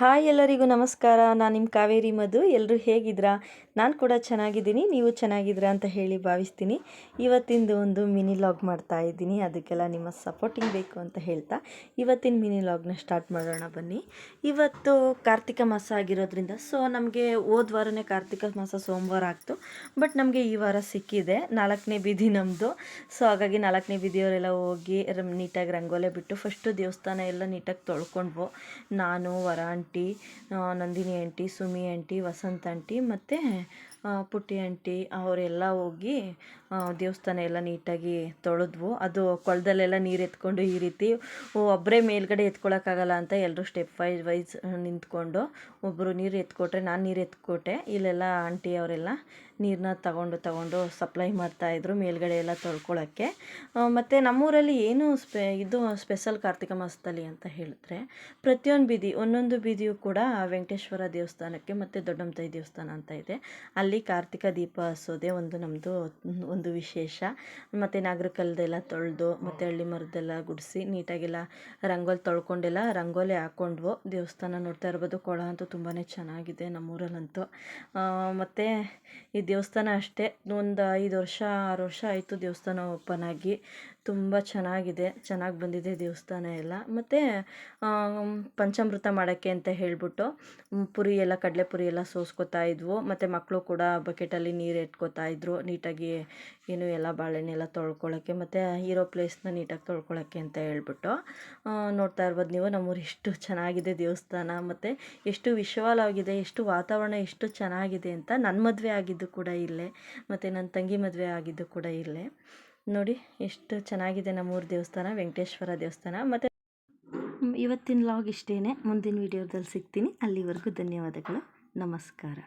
Hi ಎಲ್ಲರಿಗೂ ನಮಸ್ಕಾರ. ನಾನು ನಿಮ್ಮ ಕಾವೇರಿ ಮಧು. ಎಲ್ಲರೂ ಹೇಗಿದ್ದೀರಾ ನಾನು ಕೂಡ ಚೆನ್ನಾಗಿದ್ದೀನಿ. ನೀವು ಚೆನ್ನಾಗಿದ್ದೀರಾ ಅಂತ ಹೇಳಿ ಭಾವಿಸ್ತೀನಿ. ಇವತ್ತಿಂದು ಒಂದು ಮಿನಿ ಲಾಗ್ ಮಾಡ್ತಾ ಇದ್ದೀನಿ. ಅದಕ್ಕೆಲ್ಲ ನಿಮ್ಮ ಸಪೋರ್ಟಿಂಗ್ ಬೇಕು ಅಂತ ಹೇಳ್ತಾ ಇವತ್ತಿನ ಮಿನಿ ಲಾಗ್ನ ಸ್ಟಾರ್ಟ್ ಮಾಡೋಣ ಬನ್ನಿ. ಇವತ್ತು ಕಾರ್ತಿಕ ಮಾಸ ಆಗಿರೋದ್ರಿಂದ ಸೊ ನಮಗೆ ಹೋದ ವಾರನೇ ಕಾರ್ತಿಕ ಮಾಸ ಸೋಮವಾರ ಆಗ್ತು. ಬಟ್ ನಮಗೆ ಈ ವಾರ ಸಿಕ್ಕಿದೆ. ನಾಲ್ಕನೇ ಬೀದಿ ನಮ್ಮದು ಸೊ ಹಾಗಾಗಿ ನಾಲ್ಕನೇ ಬೀದಿಯವರೆಲ್ಲ ಹೋಗಿ ನೀಟಾಗಿ ರಂಗೋಲೆ ಬಿಟ್ಟು ಫಸ್ಟು ದೇವಸ್ಥಾನ ಎಲ್ಲ ನೀಟಾಗಿ ತೊಳ್ಕೊಂಡ್ವು. ನಾನು ವರ aunty Nandini aunty Sumi aunty Vasantha aunty ಮತ್ತು ಪುಟ್ಟಿ ಆಂಟಿ ಅವರೆಲ್ಲ ಹೋಗಿ ದೇವಸ್ಥಾನ ಎಲ್ಲ ನೀಟಾಗಿ ತೊಳೆದ್ವು. ಅದು ಕೊಳದಲ್ಲೆಲ್ಲ ನೀರು ಎತ್ಕೊಂಡು ಈ ರೀತಿ ಒಬ್ಬರೇ ಮೇಲ್ಗಡೆ ಎತ್ಕೊಳ್ಳೋಕ್ಕಾಗಲ್ಲ ಅಂತ ಎಲ್ಲರೂ ಸ್ಟೆಪ್ ವೈಸ್ ವೈಸ್ ನಿಂತ್ಕೊಂಡು ಒಬ್ಬರು ನೀರು ಎತ್ಕೊಟ್ರೆ ನಾನು ನೀರು ಎತ್ಕೊಟ್ಟೆ. ಇಲ್ಲೆಲ್ಲ ಆಂಟಿ ಅವರೆಲ್ಲ ನೀರನ್ನ ತಗೊಂಡು ತಗೊಂಡು ಸಪ್ಲೈ ಮಾಡ್ತಾಯಿದ್ರು ಮೇಲ್ಗಡೆ ಎಲ್ಲ ತೊಳ್ಕೊಳ್ಳೋಕ್ಕೆ ಮತ್ತು ನಮ್ಮೂರಲ್ಲಿ ಏನು ಸ್ಪೆ, ಇದು ಸ್ಪೆಷಲ್ ಕಾರ್ತಿಕ ಮಾಸದಲ್ಲಿ ಅಂತ ಹೇಳಿದ್ರೆ ಪ್ರತಿಯೊಂದು ಬೀದಿ, ಒಂದೊಂದು ಬೀದಿಯೂ ಕೂಡ ವೆಂಕಟೇಶ್ವರ ದೇವಸ್ಥಾನಕ್ಕೆ ಮತ್ತು ದೊಡ್ಡಮ್ಮತಾಯಿ ದೇವಸ್ಥಾನ ಅಂತ ಇದೆ. ಅಲ್ಲಿ ಕಾರ್ತಿಕ ದೀಪ ಹಸೋದೆ ಒಂದು ನಮ್ಮದು ಒಂದು ವಿಶೇಷ. ಮತ್ತು ನಾಗರಕಲ್ದೆಲ್ಲ ತೊಳೆದು, ಮತ್ತು ಹಳ್ಳಿ ಮರದ್ದೆಲ್ಲ ಗುಡಿಸಿ, ನೀಟಾಗೆಲ್ಲ ರಂಗೋಲಿ ತೊಳ್ಕೊಂಡೆಲ್ಲ ರಂಗೋಲಿ ಹಾಕ್ಕೊಂಡ್ವು ದೇವಸ್ಥಾನ ನೋಡ್ತಾ ಇರ್ಬೋದು. ಕೊಳ ಅಂತೂ ತುಂಬಾ ಚೆನ್ನಾಗಿದೆ ನಮ್ಮೂರಲ್ಲಂತೂ. ಮತ್ತು ಈ ದೇವಸ್ಥಾನ ಅಷ್ಟೇ. ಒಂದು ಐದು ವರ್ಷ, ಆರು ವರ್ಷ ಆಯಿತು ದೇವಸ್ಥಾನ ಓಪನ್ ಆಗಿ. ತುಂಬ ಚೆನ್ನಾಗಿದೆ. ಚೆನ್ನಾಗಿ ಬಂದಿದೆ ದೇವಸ್ಥಾನ ಎಲ್ಲ. ಮತ್ತು ಪಂಚಾಮೃತ ಮಾಡೋಕ್ಕೆ ಅಂತ ಹೇಳಿಬಿಟ್ಟು ಪುರಿ ಎಲ್ಲ, ಕಡಲೆ ಪುರಿ ಎಲ್ಲ ಸೋಸ್ಕೊತಾ ಇದ್ವು. ಮತ್ತು ಮಕ್ಕಳು ಕೂಡ ಬಕೆಟಲ್ಲಿ ನೀರು ಎತ್ಕೋತಾ ಇದ್ರು. ನೀಟಾಗಿ ಏನು ಎಲ್ಲ ಬಾಳೆಹಣ್ಣು ಎಲ್ಲ ತೊಳ್ಕೊಳ್ಳೋಕ್ಕೆ ಮತ್ತು ಇರೋ ಪ್ಲೇಸ್ನ ನೀಟಾಗಿ ತೊಳ್ಕೊಳ್ಳೋಕ್ಕೆ ಅಂತ ಹೇಳ್ಬಿಟ್ಟು ನೋಡ್ತಾ ಇರ್ಬೋದು ನೀವು. ನಮ್ಮೂರು ಎಷ್ಟು ಚೆನ್ನಾಗಿದೆ ದೇವಸ್ಥಾನ. ಮತ್ತು ಎಷ್ಟು ವಿಶಾಲವಾಗಿದೆ, ಎಷ್ಟು ವಾತಾವರಣ ಎಷ್ಟು ಚೆನ್ನಾಗಿದೆ ಅಂತ ನನ್ನ ಮದುವೆ ಆಗಿದ್ದು ಕೂಡ ಇಲ್ಲೇ. ಮತ್ತು ನನ್ನ ತಂಗಿ ಮದುವೆ ಆಗಿದ್ದು ಕೂಡ ಇಲ್ಲೇ. ನೋಡಿ, ಎಷ್ಟು ಚೆನ್ನಾಗಿದೆ ನಮ್ಮೂರು ದೇವಸ್ಥಾನ, ವೆಂಕಟೇಶ್ವರ ದೇವಸ್ಥಾನ. ಮತ್ತು ಇವತ್ತಿನ ಲಾಗ್ ಇಷ್ಟೇ ಮುಂದಿನ ವಿಡಿಯೋದಲ್ಲಿ ಸಿಗ್ತೀನಿ. ಅಲ್ಲಿವರೆಗೂ ಧನ್ಯವಾದಗಳು. ನಮಸ್ಕಾರ.